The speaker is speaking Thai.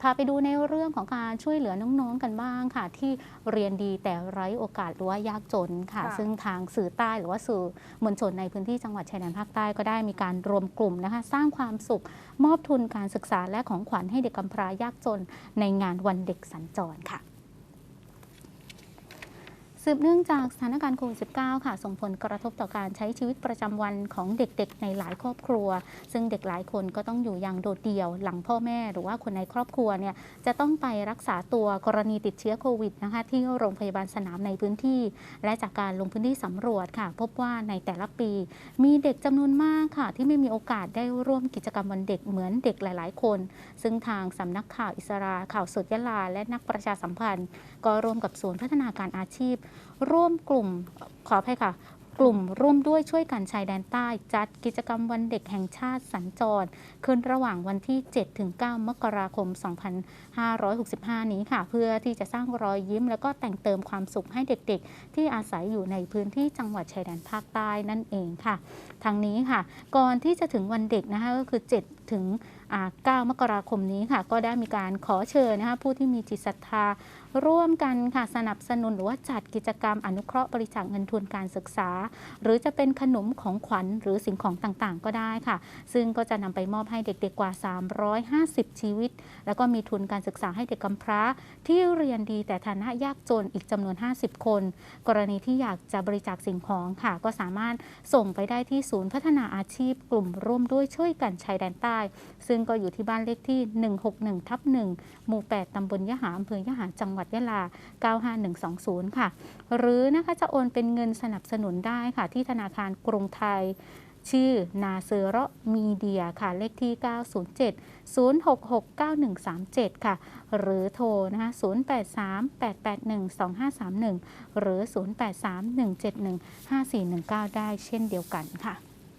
พาไปดูในเรื่องของการช่วยเหลือน้องๆกันบ้างค่ะ ที่เรียนดีแต่ไร้โอกาสหรือว่ายากจนค่ะค่ะ ซึ่งทางสื่อใต้หรือว่าสื่อมวลชนในพื้นที่จังหวัดชายแดนภาคใต้ก็ได้มีการรวมกลุ่มนะคะ สร้างความสุขมอบทุนการศึกษาและของขวัญให้เด็กกำพร้ายากจนในงานวันเด็กสัญจรค่ะ สืบเนื่องจากสถานการณ์โควิด -19 ค่ะ ส่งผลกระทบต่อการใช้ชีวิตประจำวันของเด็กๆ ในหลายครอบครัว ซึ่งเด็กหลายคนก็ต้องอยู่อย่างโดดเดี่ยว หลังพ่อแม่หรือว่าคนในครอบครัวเนี่ยจะต้องไปรักษาตัวกรณีติดเชื้อโควิดนะคะที่โรงพยาบาลสนามในพื้นที่ และจากการลงพื้นที่สำรวจค่ะ พบว่าในแต่ละปี มีเด็กจำนวนมากค่ะ ที่ไม่มีโอกาสได้ร่วมกิจกรรมวันเด็กเหมือนเด็กหลาย ๆ คน ซึ่งทางสำนักข่าวอิสราข่าวสดยะลา และนักประชาสัมพันธ์ ก็ร่วมกับศูนย์พัฒนาการอาชีพร่วมกลุ่มขออภัยค่ะ กลุ่มร่วมด้วยช่วยกันชายแดนใต้ จัดกิจกรรมวันเด็กแห่งชาติสัญจรขึ้นระหว่างวันที่ 7-9 มกราคม 2565 นี้ค่ะ เพื่อที่จะสร้างรอยยิ้ม แล้วก็แต่งเติมความสุขให้เด็กๆ ที่อาศัยอยู่ในพื้นที่จังหวัดชายแดนภาคใต้นั่นเองค่ะทางนี้ค่ะ ก่อนที่จะถึงวันเด็กนะคะก็คือ 7 ถึงอ่า9มกราคมนี้ค่ะ ก็ได้มีการขอเชิญนะคะผู้ที่มีจิตศรัทธา ร่วมกันค่ะสนับสนุนหรือว่าจัดกิจกรรมอนุเคราะห์บริจาคเงินทุนการศึกษา หรือจะเป็นขนมของขวัญหรือสิ่งของต่างๆ ก็ได้ค่ะ ซึ่งก็จะนำไปมอบให้เด็กๆกว่า 350 ชีวิต แล้วก็มีทุนการศึกษาให้เด็กกำพร้า ที่เรียนดีแต่ฐานะยากจนอีกจำนวน 50 คน กรณีที่อยากจะบริจาคสิ่งของค่ะ ก็สามารถส่งไปได้ที่ศูนย์พัฒนาอาชีพ กลุ่มร่วมด้วยช่วยกันชายแดนใต้ซึ่งก็อยู่ที่บ้านเลขที่ 161ทับ1หมู่ 8 ตำบลยะหาอำเภอยะหาจังหวัดยะลา 95120 ค่ะ หรือนะคะจะโอนเป็นเงินสนับสนุนได้ค่ะ ที่ธนาคารกรุงไทยชื่อนาเซโรมีเดียค่ะ เลขที่ 907 066 9137 ค่ะ หรือโทรนะคะ083 881 2531 หรือ 083 171 5419 ได้เช่นเดียวกันค่ะ